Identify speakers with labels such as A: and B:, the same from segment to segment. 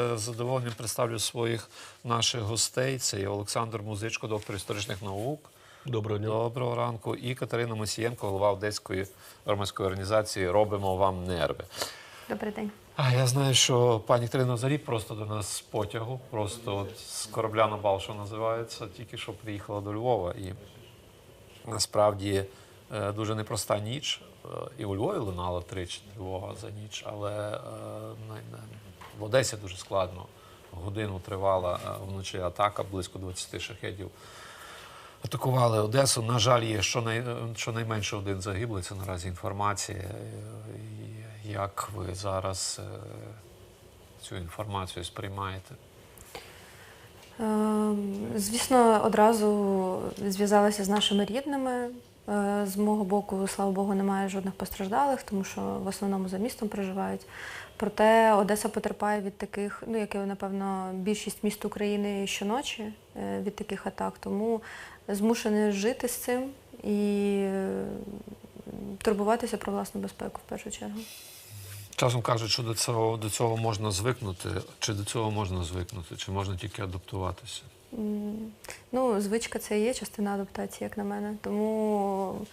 A: З задоволенням представлю своїх наших гостей. Це є Олександр Музичко, доктор історичних наук.
B: Доброго дня.
A: Доброго ранку. І Катерина Мосієнко, голова Одеської громадської організації Робимо вам нерви.
C: Добрий день.
A: А я знаю, що пані Катерина взагалі просто до нас з потягу, просто от з корабля на бал, що називається, тільки що приїхала до Львова. І насправді е, дуже непроста ніч. Е, І у Львові лунало тричі тривога за ніч, але е, на- на- в Одесі дуже складно. Годину тривала е, вночі атака, близько 20 шахедів. Атакували Одесу. На жаль, є щонай, щонайменше один загиблий. Це наразі інформація. Е, Як ви зараз е, цю інформацію сприймаєте?
C: Е, Звісно, одразу зв'язалася з нашими рідними. Е, З мого боку, слава Богу, немає жодних постраждалих, тому що в основному за містом проживають. Проте Одеса потерпає від таких, ну як і напевно більшість міст України щоночі е, від таких атак. Тому змушені жити з цим і е, турбуватися про власну безпеку в першу чергу.
A: Часом кажуть, що до цього, до цього можна звикнути. Чи до цього можна звикнути, чи можна тільки адаптуватися?
C: Ну, звичка це і є частина адаптації, як на мене. Тому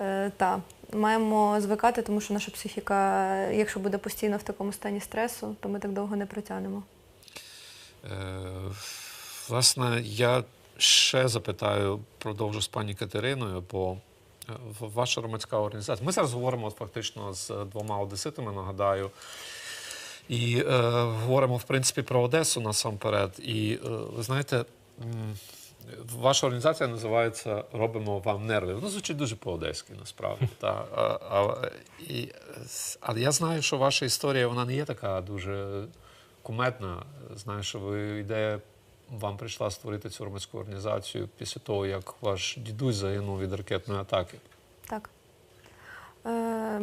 C: е, та, маємо звикати, тому що наша психіка, якщо буде постійно в такому стані стресу, то ми так довго не протягнемо.
A: Е, власне, я ще запитаю, продовжу з пані Катериною, бо е, ваша громадська організація. Ми зараз говоримо фактично з двома одеситами, нагадаю. І е, говоримо, в принципі, про Одесу насамперед. І е, ви знаєте, ваша організація називається Робимо вам нерви. Воно звучить дуже по-одеськи, насправді. Та, а, а, і, але я знаю, що ваша історія вона не є така дуже кумедна. Знаю, що ви ідея вам прийшла створити цю громадську організацію після того, як ваш дідусь загинув від ракетної атаки.
C: Так. Е,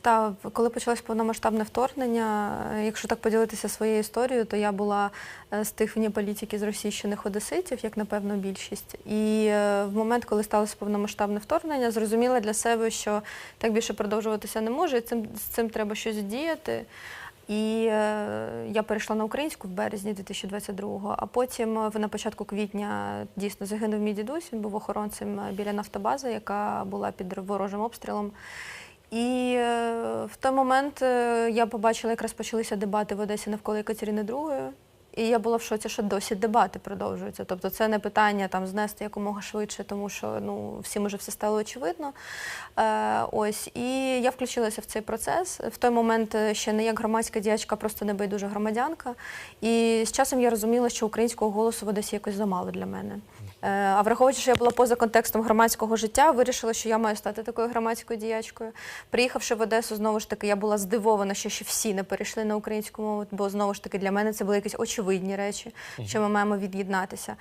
C: Та коли почалось повномасштабне вторгнення, е, якщо так поділитися своєю історією, то я була е, з тих вні політики з російщених одеситів, як напевно більшість. І е, в момент, коли сталося повномасштабне вторгнення, зрозуміла для себе, що так більше продовжуватися не може, і цим, з цим треба щось діяти. І я перейшла на українську в березні 2022-го, а потім на початку квітня дійсно загинув мій дідусь. Він був охоронцем біля нафтобази, яка була під ворожим обстрілом. І е, в той момент е, я побачила, якраз почалися дебати в Одесі навколо Екатерини II. І я була в шоці, що досі дебати продовжуються. Тобто це не питання там знести якомога швидше, тому що ну всім уже все стало очевидно. Е, ось і я включилася в цей процес. В той момент е, ще не як громадська діячка, просто небайдужа громадянка. І з часом я розуміла, що українського голосу в Одесі якось замало для мене. Е, А враховуючи, що я була поза контекстом громадського життя, вирішила, що я маю стати такою громадською діячкою. Приїхавши в Одесу, знову ж таки, я була здивована, що ще всі не перейшли на українську мову, бо знову ж таки для мене це були якісь очевидні речі, що ми маємо від'єднатися.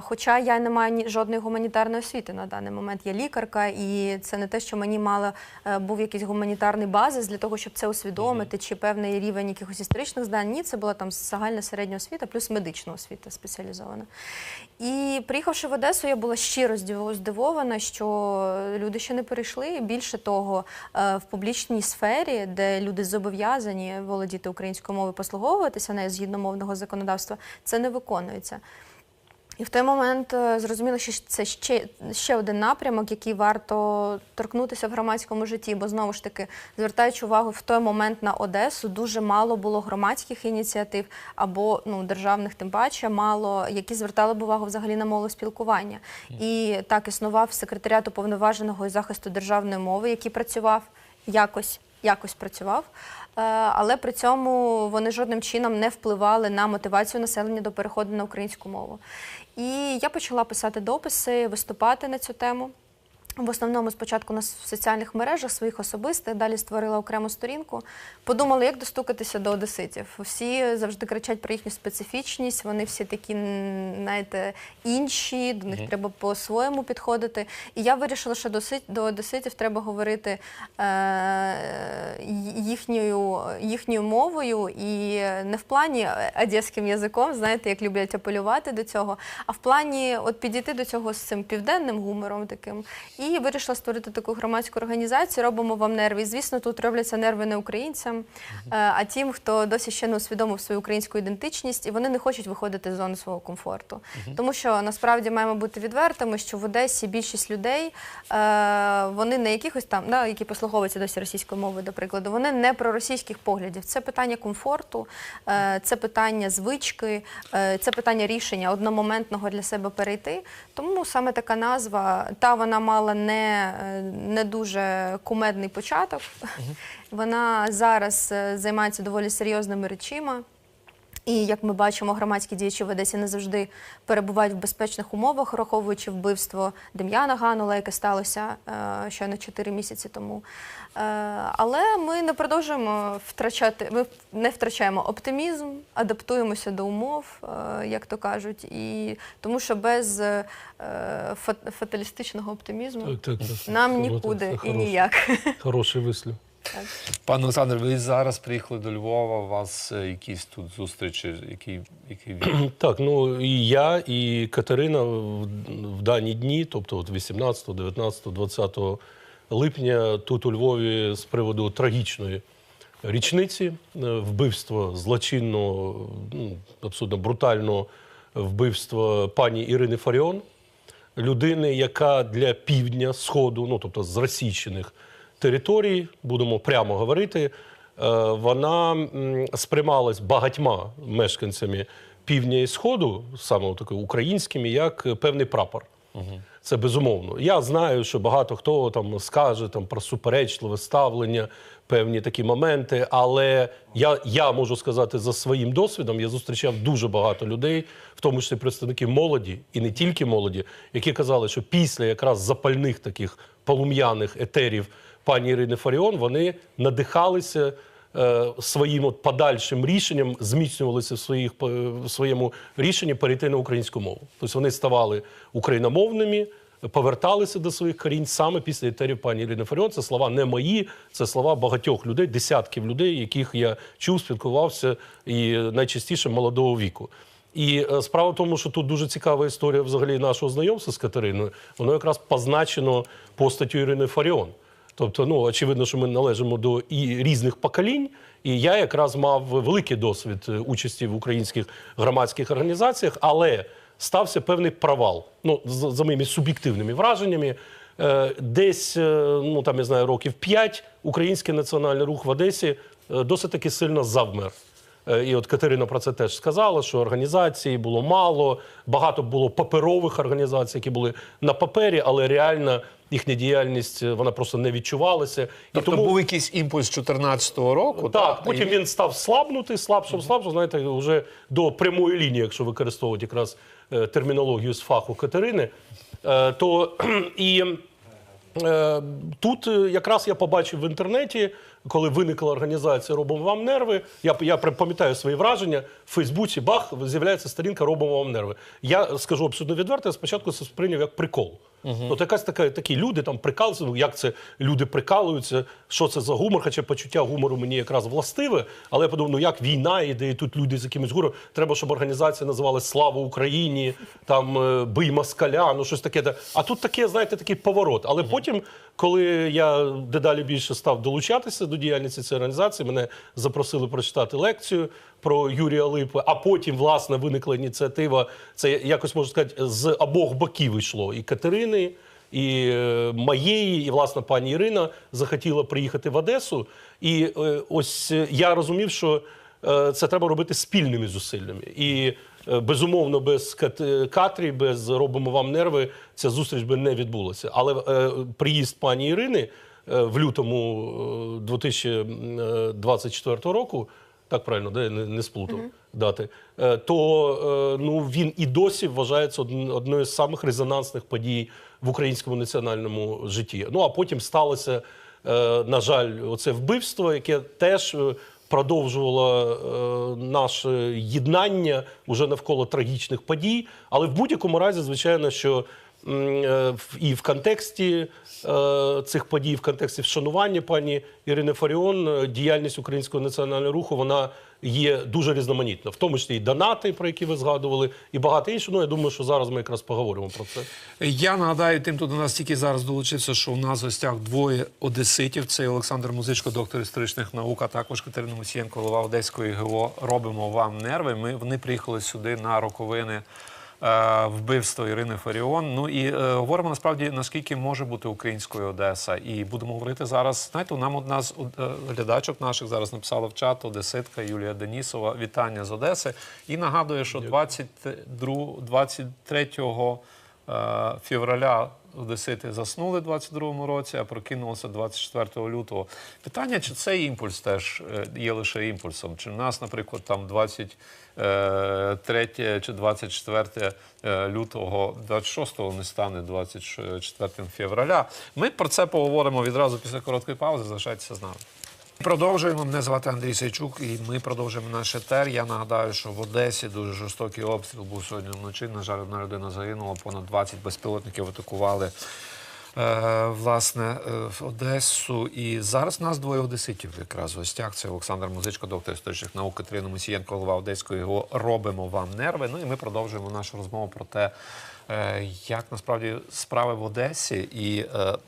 C: Хоча я не маю ні жодної гуманітарної освіти на даний момент. Я лікарка, і це не те, що мені мало е, був якийсь гуманітарний базис для того, щоб це усвідомити, чи певний рівень якихось історичних знань. Ні, це була там загальна середня освіта, плюс медична освіта спеціалізована. І приїхавши в Одесу, я була щиро здив- здивована, що люди ще не перейшли. Більше того, е, в публічній сфері, де люди зобов'язані володіти українською мовою, послуговуватися нею згідно мовного законодавства, це не виконується. І в той момент е, зрозуміло, що це ще, ще один напрямок, який варто торкнутися в громадському житті, бо знову ж таки, звертаючи увагу в той момент на Одесу, дуже мало було громадських ініціатив або ну, державних, тим паче, мало, які звертали б увагу взагалі на мову спілкування. І так існував секретаріат уповноваженого із захисту державної мови, який працював якось, якось працював. Е, Але при цьому вони жодним чином не впливали на мотивацію населення до переходу на українську мову. І я почала писати дописи, виступати на цю тему. В основному спочатку на в соціальних мережах своїх особистих, далі створила окрему сторінку. Подумала, як достукатися до одеситів. Всі завжди кричать про їхню специфічність, вони всі такі, знаєте, інші, до них треба по-своєму підходити. І я вирішила, що до одеситів треба говорити е, їхньою, їхньою мовою і не в плані одеським язиком, знаєте, як люблять апелювати до цього, а в плані от підійти до цього з цим південним гумором таким і І вирішила створити таку громадську організацію. Робимо вам нерви. І, звісно, тут робляться нерви не українцям, е, а тим, хто досі ще не усвідомив свою українську ідентичність, і вони не хочуть виходити з зони свого комфорту. Тому що насправді маємо бути відвертими, що в Одесі більшість людей е, вони не якихось там, да, які послуговуються досі російською мовою, до прикладу, вони не про російських поглядів. Це питання комфорту, е, це питання звички, це питання рішення одномоментного для себе перейти. Тому саме така назва, та вона мала не, не дуже кумедний початок. Вона зараз е, займається доволі серйозними речима. І як ми бачимо, громадські діячі в Одесі не завжди перебувають в безпечних умовах, враховуючи вбивство Дем'яна Ганула, яке сталося е, щойно 4 місяці тому. Е, але ми не продовжуємо втрачати, ми не втрачаємо оптимізм, адаптуємося до умов, е, як то кажуть, і тому що без е, фаталістичного оптимізму
B: Так, так, так.
C: нам нікуди і ніяк.
B: Хороший вислів.
A: Пане Олександр, ви зараз приїхали до Львова. У вас е, якісь тут зустрічі, які, які
B: Так, ну і я, і Катерина в, в дані дні, тобто от 18, 19, 20 липня, тут у Львові з приводу трагічної річниці е, вбивства злочинного, ну, абсолютно брутального вбивства пані Ірини Фаріон, людини, яка для півдня сходу, ну тобто з російщених територій, будемо прямо говорити, е, вона сприймалась багатьма мешканцями півдня і сходу, саме таки українськими, як певний прапор. Це безумовно. Я знаю, що багато хто там скаже там про суперечливе ставлення, певні такі моменти. Але я, я можу сказати за своїм досвідом, я зустрічав дуже багато людей, в тому числі представників молоді, і не тільки молоді, які казали, що після якраз запальних таких полум'яних етерів пані Ірини Фаріон вони надихалися е, своїм от подальшим рішенням зміцнювалися в, своїх, е, в своєму рішенні перейти на українську мову. Тобто вони ставали україномовними, поверталися до своїх корінь саме після етерів пані Ірини Фаріон. Це слова не мої, це слова багатьох людей, десятків людей, яких я чув, спілкувався і найчастіше молодого віку. І е, справа в тому, що тут дуже цікава історія взагалі нашого знайомства з Катериною. Воно якраз позначено постаттю Ірини Фаріон. Тобто, ну очевидно, що ми належимо до і різних поколінь. І я якраз мав великий досвід е, участі в українських громадських організаціях, але стався певний провал. Ну, за, моїми суб'єктивними враженнями. Е, Десь, е, ну там я знаю, років 5 український національний рух в Одесі досить таки сильно завмер. Е, І от Катерина про це теж сказала, що організацій було мало, багато було паперових організацій, які були на папері, але реально їхня діяльність е, вона просто не відчувалася. І
A: тобто був якийсь імпульс 2014 року.
B: так,
A: і-
B: потім він став слабнути, слабшим, слабшим, знаєте, вже до прямої лінії, якщо використовувати якраз е, термінологію з фаху Катерини. То і тут е, якраз я побачив в інтернеті, коли виникла організація Робимо вам нерви. Я, я пам'ятаю свої враження. В Фейсбуці бах з'являється сторінка Робимо вам нерви. Я скажу абсолютно відверто, я спочатку це сприйняв як прикол. От якась така, такі люди там прикалуються. Ну як це люди прикалуються? Що це за гумор? Хоча почуття гумору мені якраз властиве. Але я подумав, ну як війна іде, і тут люди з якимось гумором. Треба, щоб організація називалась Слава Україні, там бий москаля, ну щось таке. А тут таке, знаєте, такий поворот. Але потім, коли я дедалі більше став долучатися до діяльності цієї організації, мене запросили прочитати лекцію про Юрія Липи, а потім, власне, виникла ініціатива. Це якось можна сказати, з обох боків йшло і Катерини. І е, моєї, і власне пані Ірина захотіла приїхати в Одесу. І е, ось е, я розумів, що це треба робити спільними зусиллями. І е, безумовно, без Кат- Катрі, без робимо вам нерви, ця зустріч би не відбулася. Але е, приїзд пані Ірини е, в лютому е, 2024 року. Так правильно, де не, сплутав дати. Е, То е, ну він і досі вважається одн- одною з самих резонансних подій в українському національному житті. Ну а потім сталося, е, на жаль, оце вбивство, яке теж продовжувало е, наше єднання уже навколо трагічних подій. Але в будь-якому разі, звичайно, що е, і в контексті е, цих подій, в контексті вшанування пані Ірини Фаріон, е, діяльність українського національного руху, вона є дуже різноманітна, в тому числі і донати, про які ви згадували, і багато іншого. Ну я думаю, що зараз ми якраз поговоримо про це.
A: Я нагадаю тим, хто до нас тільки зараз долучився, що у нас в гостях двоє одеситів. Це Олександр Музичко, доктор історичних наук, а також Катерина Мусієнко, голова Одеської ГО. Робимо вам нерви. Ми вони приїхали сюди на роковини. Е, Вбивства Ірини Фаріон. Ну і е, говоримо насправді наскільки може бути українською Одеса. І будемо говорити зараз. Знаєте, нам одна з е, глядачок наших зараз написала в чат Одеситка Юлія Денісова. Вітання з Одеси. І нагадує, що 22, 23 Е, февраля Одесити заснули в 22-му році, а прокинулися 24 лютого. Питання, чи цей імпульс теж е, є лише імпульсом? Чи в нас, наприклад, там 23 чи 24 е, лютого, 26-го не стане 24 февраля? Ми про це поговоримо відразу після короткої паузи. Залишайтеся з нами. Продовжуємо. Мене звати Андрій Сайчук, і ми продовжуємо наш етер. Я нагадаю, що в Одесі дуже жорстокий обстріл був сьогодні вночі. На жаль, одна людина загинула, понад 20 безпілотників атакували. е, Власне, е, в Одесу. І зараз нас двоє одеситів якраз в гостях. Це Олександр Музичко, доктор історичних наук, Катерина Мусієнко, голова Одеської ГО. Робимо вам нерви. Ну і ми продовжуємо нашу розмову про те, е, як насправді справи в Одесі. І е,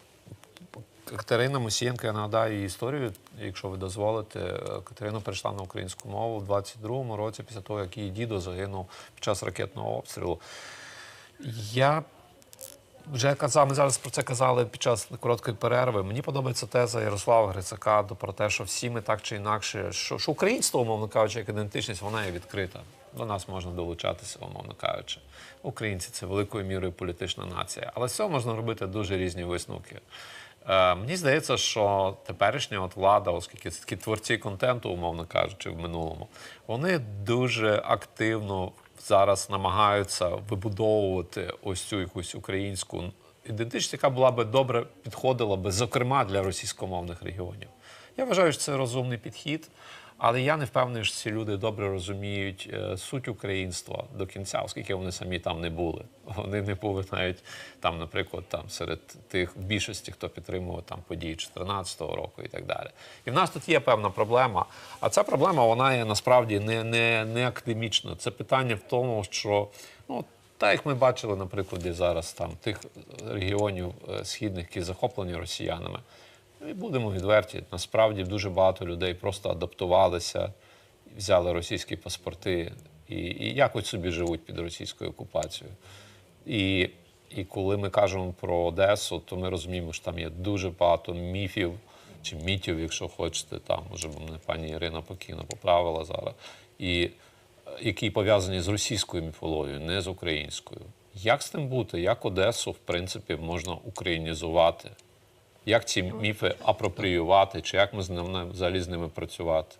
A: Катерина Мусієнко, я нагадаю її історію, якщо ви дозволите. Е, Катерина перейшла на українську мову в 22-му році, після того, як її дідо загинув під час ракетного обстрілу. Я вже казав, ми зараз про це казали під час короткої перерви. Мені подобається теза Ярослава Грицака про те, що всі ми так чи інакше, що, що українство, умовно кажучи, як ідентичність, вона є відкрита. До нас можна долучатися, умовно кажучи. Українці це великою мірою політична нація. Але з цього можна робити дуже різні висновки. Е, мені здається, що теперішня от влада, оскільки це такі творці контенту, умовно кажучи, в минулому, вони дуже активно зараз намагаються вибудовувати ось цю якусь українську ідентичність, яка була би добре підходила би, зокрема для російськомовних регіонів. Я вважаю, що це розумний підхід, але я не впевнений, що ці люди добре розуміють е, суть українства до кінця, оскільки вони самі там не були. Вони не були навіть там, наприклад, там серед тих більшості, хто підтримував там події 2014 року і так далі. І в нас тут є певна проблема. А ця проблема вона є насправді не, не, не академічна. Це питання в тому, що ну. Так, як ми бачили на прикладі зараз там тих регіонів е, східних, які захоплені росіянами, і будемо відверті, насправді дуже багато людей просто адаптувалися, взяли російські паспорти і, і якось собі живуть під російською окупацією. І, і коли ми кажемо про Одесу, то ми розуміємо, що там є дуже багато міфів чи мітів, якщо хочете, там може мене пані Ірина покійно поправила зараз, і які пов'язані з російською міфологією, не з українською. Як з тим бути? Як Одесу, в принципі, можна українізувати? Як ці міфи апропріювати, чи як ми з ними взагалі з ними працювати?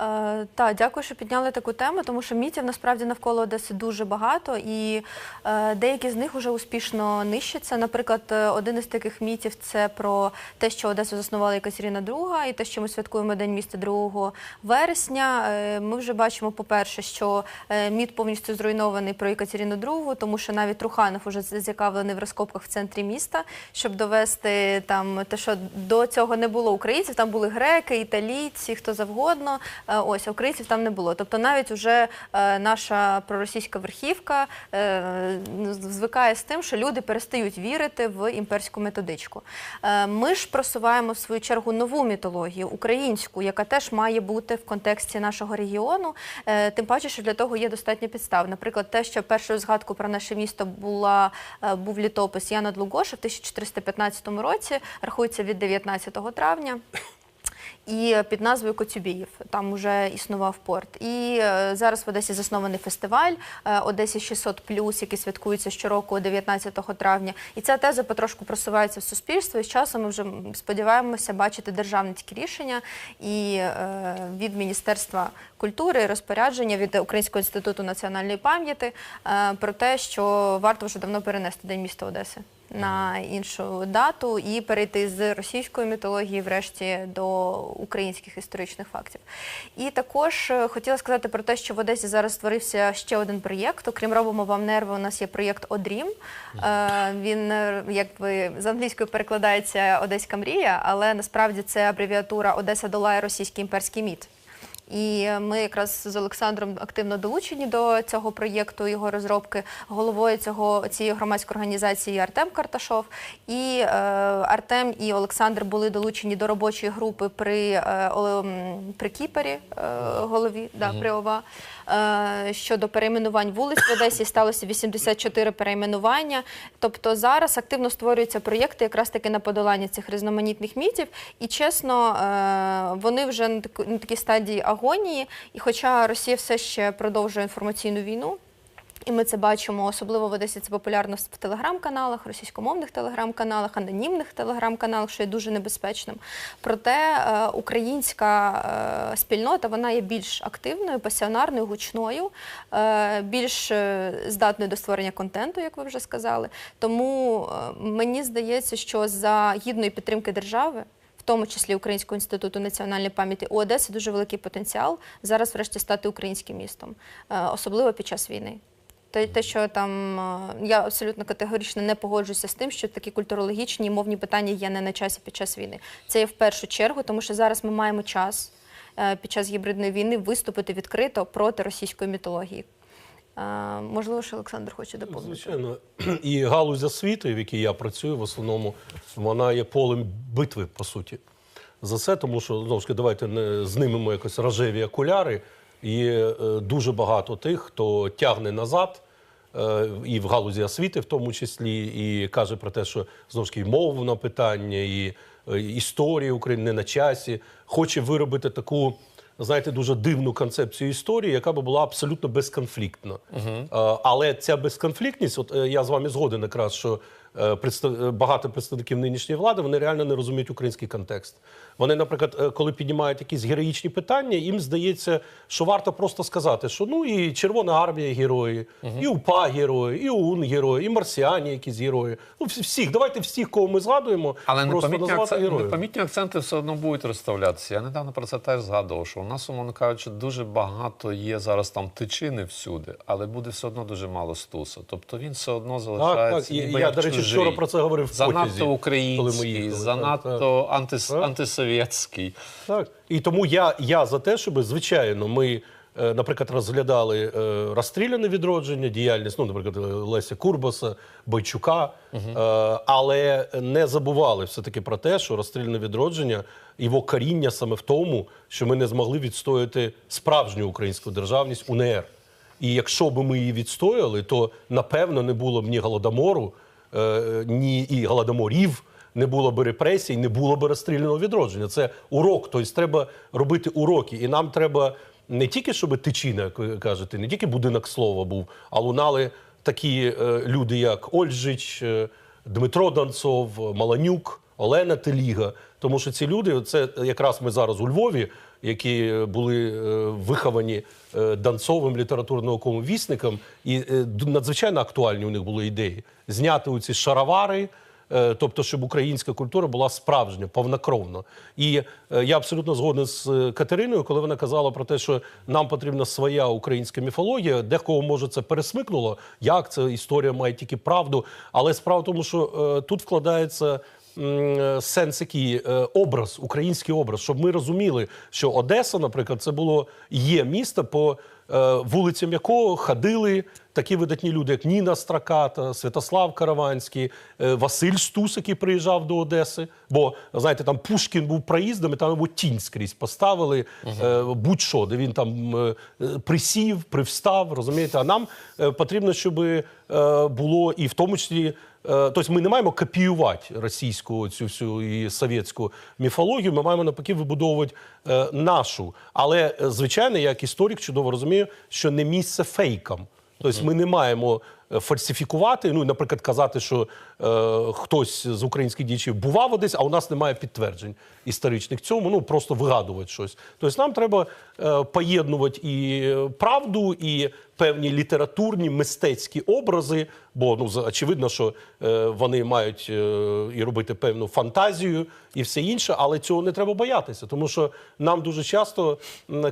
C: Е, так, дякую, що підняли таку тему, тому що мітів насправді навколо Одеси дуже багато, і е, деякі з них вже успішно нищаться. Наприклад, е, один із таких мітів це про те, що Одесу заснувала Екатерина II, і те, що ми святкуємо День міста 2 вересня. Е, ми вже бачимо, по-перше, що міт повністю зруйнований про Екатерину II, тому що навіть Труханов уже зацікавлений в розкопках в центрі міста, щоб довести там те, що до цього не було українців, там були греки, італійці, хто завгодно. Е, Ось а українців там не було. Тобто навіть уже е, наша проросійська верхівка е, звикає з тим, що люди перестають вірити в імперську методичку. Ми ж просуваємо в свою чергу нову мітологію, українську, яка теж має бути в контексті нашого регіону. Тим паче, що для того є достатньо підстав. Наприклад, те, що першою згадкою про наше місто була, був літопис Яна Длугоша в 1415 році, рахується від 19 травня і під назвою Коцюбіїв. Там вже існував порт. І е, зараз в Одесі заснований фестиваль е, Одесі 600+, який святкується щороку 19 травня. І ця теза потрошку просувається в суспільство. І з часом ми вже сподіваємося бачити державницькі рішення і е, від Міністерства культури, розпорядження від Українського інституту національної пам'яті про те, що варто вже давно перенести День міста Одеси на іншу дату і перейти з російської мітології, врешті, до українських історичних фактів. І також е, хотіла сказати про те, що в Одесі зараз створився ще один проєкт. Окрім робимо вам нерви. У нас є проєкт Одрім. Е, Він е, якби з англійської перекладається Одеська мрія, але насправді це абревіатура Одеса долає російський імперський міт. І ми якраз з Олександром активно долучені до цього проєкту, його розробки. Головою цього цієї громадської організації є Артем Карташов. І е, Артем і Олександр були долучені до робочої групи при, е, при Кіпері, е, голові да, при ОВА. Е, щодо перейменувань вулиць в Одесі сталося 84 перейменування. Тобто зараз активно створюються проєкти якраз таки на подолання цих різноманітних мітів. І чесно, е, вони вже на такій стадії агонії. І хоча Росія все ще продовжує інформаційну війну. І ми це бачимо, особливо в Одесі це популярно в телеграм-каналах, російськомовних телеграм-каналах, анонімних телеграм-каналах, що є дуже небезпечним. Проте е, українська е, спільнота вона є більш активною, пасіонарною, гучною, е, більш здатною до створення контенту, як ви вже сказали. Тому мені здається, що за гідної підтримки держави. В тому числі Українського інституту національної пам'яті у Одеси дуже великий потенціал зараз, врешті, стати українським містом, особливо під час війни. Те, те, що там е, я абсолютно категорично не погоджуюся з тим, що такі культурологічні і мовні питання є не на часі під час війни. Це є в першу чергу, тому що зараз ми маємо час е, під час гібридної війни виступити відкрито проти російської мітології. Е, Можливо, що Олександр хоче доповнити.
B: Звичайно, і галузь освіти, в якій я працюю, в основному вона є полем битви, по суті. За це, тому що знову ж таки, давайте не знімемо якось рожеві окуляри. Є е, дуже багато тих, хто тягне назад. е, І в галузі освіти, в тому числі, і каже про те, що знову ж таки мовне питання, і е, історія України не на часі, хоче виробити таку знаєте, дуже дивну концепцію історії, яка би була абсолютно безконфліктна. Е, Але ця безконфліктність, от я з вами згоден якраз, що багато представників нинішньої влади вони реально не розуміють український контекст. Вони, наприклад, е, коли піднімають якісь героїчні питання, їм здається, що варто просто сказати, що ну і Червона армія герої, і УПА герої, і ОУН герої, і марсіані якісь герої. Ну всіх, давайте всіх, кого ми згадуємо,
A: Але
B: просто назвати
A: акцент,
B: героїв.
A: непомітні акценти все одно будуть розставлятися. Я недавно про це теж згадував, що у нас, умовно кажучи, дуже багато є зараз там тичини всюди, але буде все одно дуже мало стуса. Тобто він все одно залишається.
B: так. І
A: ніби
B: я,
A: як
B: до речі,
A: чужий.
B: вчора про це говорив в
A: занадто
B: потязі,
A: український,
B: їхали.
A: занадто
B: Так,
A: антис,
B: Так.
A: антисовєтський.
B: Так. І тому я, я за те, щоб, звичайно, ми, е, наприклад, розглядали е, розстріляне відродження, діяльність, ну, наприклад, е, Леся Курбаса, Бойчука, е, але не забували все-таки про те, що розстріляне відродження, його коріння саме в тому, що ми не змогли відстояти справжню українську державність УНР. І якщо б ми її відстояли, то напевно не було б ні голодомору, ні і голодоморів, не було б репресій, не було б розстріляного відродження. Це урок. Тобто треба робити уроки. І нам треба не тільки, щоб тичина, кажете, не тільки будинок слова був, а лунали такі е, люди, як Ольжич, е, Дмитро Донцов, Маланюк, Олена Теліга. Тому що ці люди, це якраз ми зараз у Львові, які були е, виховані е, Донцовим літературно-науковим вісником, і е, надзвичайно актуальні у них були ідеї зняти оці шаровари. е, Тобто, щоб українська культура була справжня, повнокровна. І е, я абсолютно згоден з е, Катериною, коли вона казала про те, що нам потрібна своя українська міфологія. Декого може це пересмикнуло. Як це історія має тільки правду? Але справа в тому, що е, тут вкладається е, сенс який е, образ, український образ, щоб ми розуміли, що Одеса, наприклад, це було є місто, по е, вулицям якого ходили такі видатні люди, як Ніна Страката, Святослав Караванський, е, Василь Стус, який приїжджав до Одеси. Бо знаєте, там Пушкін був проїздом, і там його тінь скрізь поставили е, будь-що, де він там е, е, присів, привстав, розумієте. А нам е, потрібно, щоб е, було і в тому числі. Е, Тобто ми не маємо копіювати російську цю всю і совєтську міфологію. Ми маємо навпаки вибудовувати е, нашу. Але е, звичайно, я як історик чудово розумію, що не місце фейкам. Тобто ми не маємо е, фальсифікувати. Ну, наприклад, казати, що е, хтось з українських діячів бував десь, а у нас немає підтверджень історичних цьому. Ну просто вигадувати щось. Тобто нам треба е, поєднувати і правду, і певні літературні мистецькі образи. Бо ну очевидно, що е, вони мають е, і робити певну фантазію і все інше, але цього не треба боятися, тому що нам дуже часто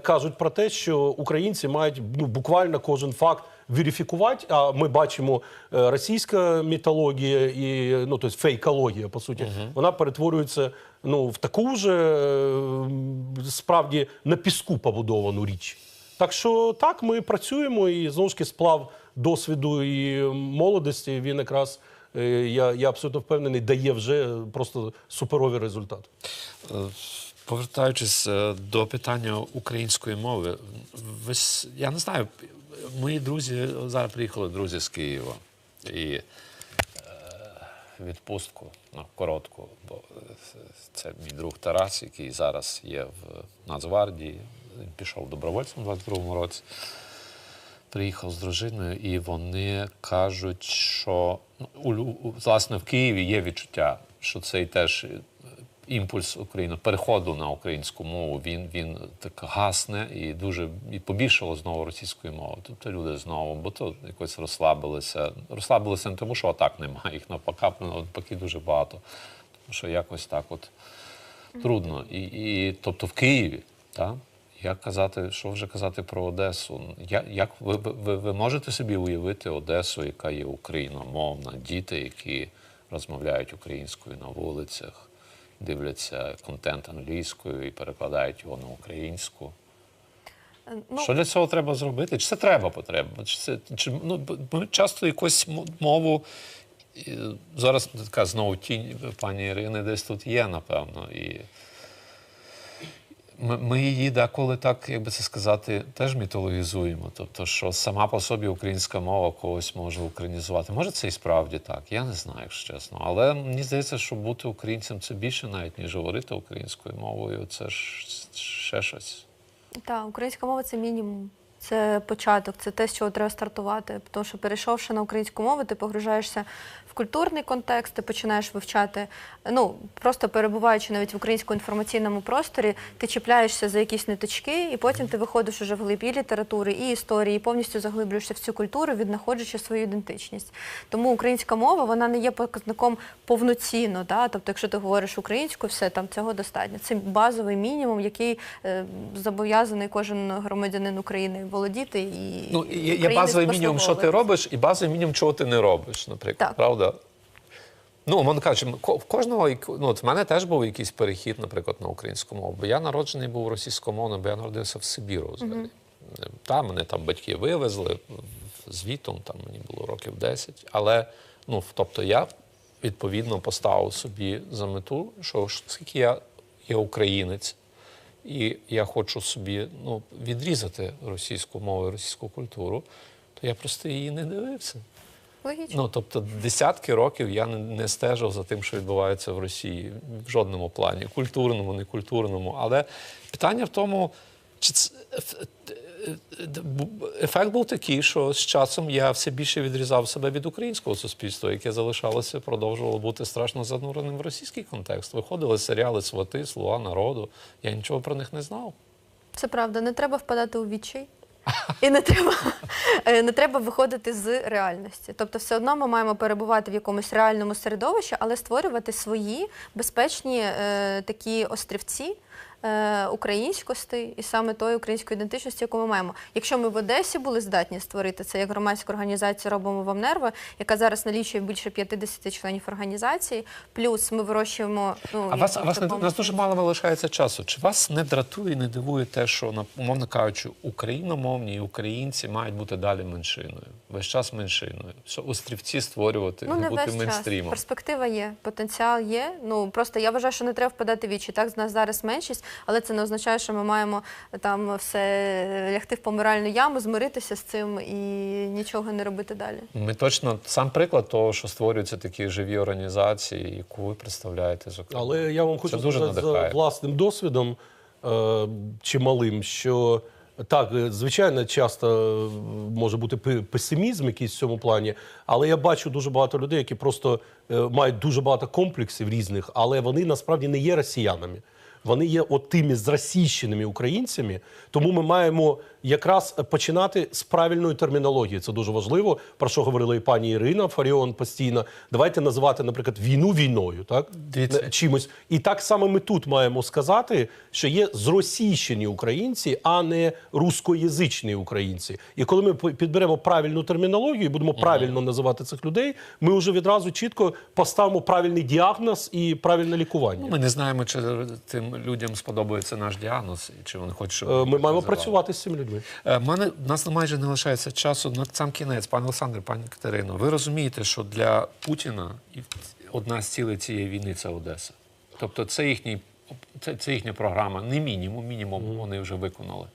B: кажуть про те, що українці мають ну буквально кожен факт верифікувати. А ми бачимо. е, російська мітологія і ну тобто фейкологія, по суті, вона перетворюється ну в таку же е, справді на піску побудовану річ. Так що так, ми працюємо і знову ж таки сплав досвіду і молодості. Він якраз е, я, я абсолютно впевнений, дає вже просто суперові результати.
A: Е, Повертаючись до питання української мови, ви я не знаю, мої друзі зараз приїхали друзі з Києва і е, відпустку ну, коротку, бо е, це мій друг Тарас, який зараз є в Нацгвардії. Він пішов добровольцем у 22-му році. Приїхав з дружиною, і вони кажуть, що ну, у, власне в Києві є відчуття, що цей теж імпульс України переходу на українську мову. Він він так гасне і дуже і побільшало знову російської мови. Тобто люди знову, бо то якось розслабилися. Розслабилися не тому, що атак немає, їх навпаки, навпаки дуже багато. Тому що якось так от трудно. І, і тобто в Києві, так? Як казати, що вже казати про Одесу? Я, як ви, ви, ви можете собі уявити Одесу, яка є україномовна, діти, які розмовляють українською на вулицях, дивляться контент англійською і перекладають його на українську?
C: Е, Ну,
A: Що для цього треба зробити? Чи це треба потреба? Чи це чи ну ми часто якусь мову зараз така знову тінь пані Ірини десь тут є, напевно. І ми, її деколи так, як би це сказати, теж мітологізуємо. Тобто, що сама по собі українська мова когось може українізувати. Може, це і справді так. Я не знаю, якщо чесно. Але мені здається, що бути українцем це більше навіть, ніж говорити українською мовою. Це ж ще щось.
C: Так, українська мова це мінімум. Це початок, це те, з чого треба стартувати. Тому що перейшовши на українську мову, ти погружаєшся культурний контекст, ти починаєш вивчати, ну просто перебуваючи навіть в українському інформаційному просторі, ти чіпляєшся за якісь ниточки, і потім ти виходиш уже в глиб і літератури, і історії, і повністю заглиблюєшся в цю культуру, віднаходячи свою ідентичність. Тому українська мова вона не є показником повноцінно. Да? Тобто, якщо ти говориш українською, все там цього достатньо. Це базовий мінімум, який е, зобов'язаний кожен громадянин України володіти і
A: Ну, є, є базовий мінімум, що ти робиш, і базовий мінімум, чого ти не робиш, наприклад.
C: Так.
A: Правда? Ну, умовно кажучи, в кожного, ну, от в мене теж був якийсь перехід, наприклад, на українську мову. Бо я народжений був російськомовним, бо я народився в Сибіру взагалі. Там мене там батьки вивезли звітом, там мені було років 10. Але, ну, тобто я відповідно поставив собі за мету, що ж, оскільки я є українець, і я хочу собі ну, відрізати російську мову і російську культуру, то я просто її не дивився.
C: Логічно.
A: Ну, тобто, десятки років я не, не стежив за тим, що відбувається в Росії в жодному плані, культурному, не культурному. Але питання в тому, чи це е, е, ефект був такий, що з часом я все більше відрізав себе від українського суспільства, яке залишалося, продовжувало бути страшно зануреним в російський контекст. Виходили серіали Свати, Слуга народу. Я нічого про них не знав.
C: Це правда, не треба впадати у відчай. І не треба, е, не треба виходити з реальності. Тобто, все одно ми маємо перебувати в якомусь реальному середовищі, але створювати свої безпечні е, такі острівці українськості і саме тої української ідентичності, яку ми маємо. Якщо ми в Одесі були здатні створити це як громадська організація робимо вам нерви, яка зараз налічує більше 50 членів організації, плюс ми вирощуємо. Ну
A: А вас, вас не,
C: такому-
A: нас дуже мало лишається часу. Чи вас не дратує і не дивує те, що, умовно кажучи, україномовні і українці мають бути далі меншиною, весь час меншиною, що острівці створювати,
C: Ну,
A: не бути мейнстрімом.
C: Перспектива є, потенціал є. Ну просто я вважаю, що не треба впадати в вічі. Так, з нас зараз меншість, але це не означає, що ми маємо там все лягти в помиральну яму, змиритися з цим і нічого не робити далі.
A: Ми точно сам приклад того, що створюються такі живі організації, яку ви представляєте. зокрема.
B: Але я вам хочу
A: дуже
B: сказати за власним досвідом е, чималим, що так, е, звичайно, часто е, може бути пе- песимізм якийсь в цьому плані, але я бачу дуже багато людей, які просто е, мають дуже багато комплексів різних, але вони насправді не є росіянами. Вони є от тими зросійщеними українцями. Тому ми маємо якраз починати з правильної термінології. Це дуже важливо. Про що говорила і пані Ірина Фаріон постійно. Давайте називати, наприклад, війну війною, так
A: Дивіться.
B: Чимось. І так само ми тут маємо сказати, що є зросійщені українці, а не рускоязичні українці. І коли ми підберемо правильну термінологію і будемо правильно називати цих людей, ми вже відразу чітко поставимо правильний діагноз і правильне лікування.
A: Ну, Ми не знаємо, чи тим людям сподобається наш діагноз, чи вони хочуть,
B: Е,
A: ми
B: маємо
A: називали.
B: працювати з цими людьми.
A: Е, Мене нас майже не лишається часу на сам кінець. Пане Олександр, пані Катерино, ви розумієте, що для Путіна одна з цілей цієї війни це Одеса. Тобто, це їхній це, це їхня програма. Не мінімум, мінімум вони вже виконали.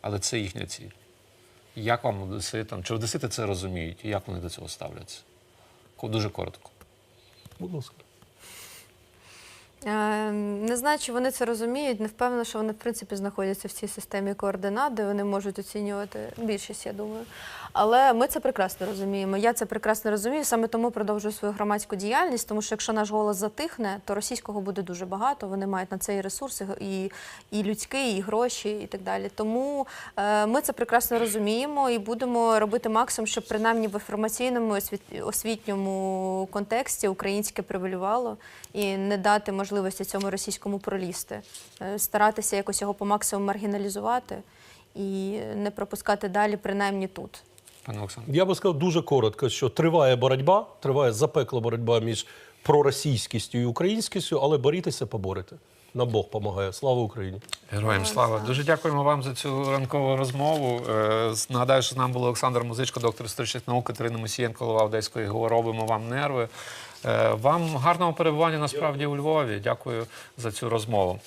A: Але це їхня ціль. Як вам одеситам? Чи одесити це розуміють? І як вони до цього ставляться? Дуже коротко.
B: Будь ласка.
C: Е, Не знаю, чи вони це розуміють. Не впевнена, що вони в принципі знаходяться в цій системі координат, де вони можуть оцінювати більшість, я думаю. Але ми це прекрасно розуміємо. Я це прекрасно розумію. Саме тому продовжую свою громадську діяльність, тому що якщо наш голос затихне, то російського буде дуже багато. Вони мають на це і ресурси, і, і людські, і гроші, і так далі. Тому е, ми це прекрасно розуміємо і будемо робити максимум, щоб принаймні в інформаційному освіт- освітньому контексті українське превалювало і не дати можливості цьому російському пролізти, Е, старатися якось його по максимуму маргіналізувати і не пропускати далі, принаймні тут.
A: Пане Олександр.
B: Я би сказав дуже коротко, що триває боротьба, триває запекла боротьба між проросійськістю і українськістю, але борітеся, поборете. Нам Бог допомагає. Слава Україні!
A: Героям слава. Дуже дякуємо вам за цю ранкову розмову. Е, Нагадаю, що з нами був Олександр Музичко, доктор історичних наук, Катерина Мусієнко, голова Одеської ГО. Робимо вам нерви. Е, Вам гарного перебування насправді у Львові. Дякую за цю розмову.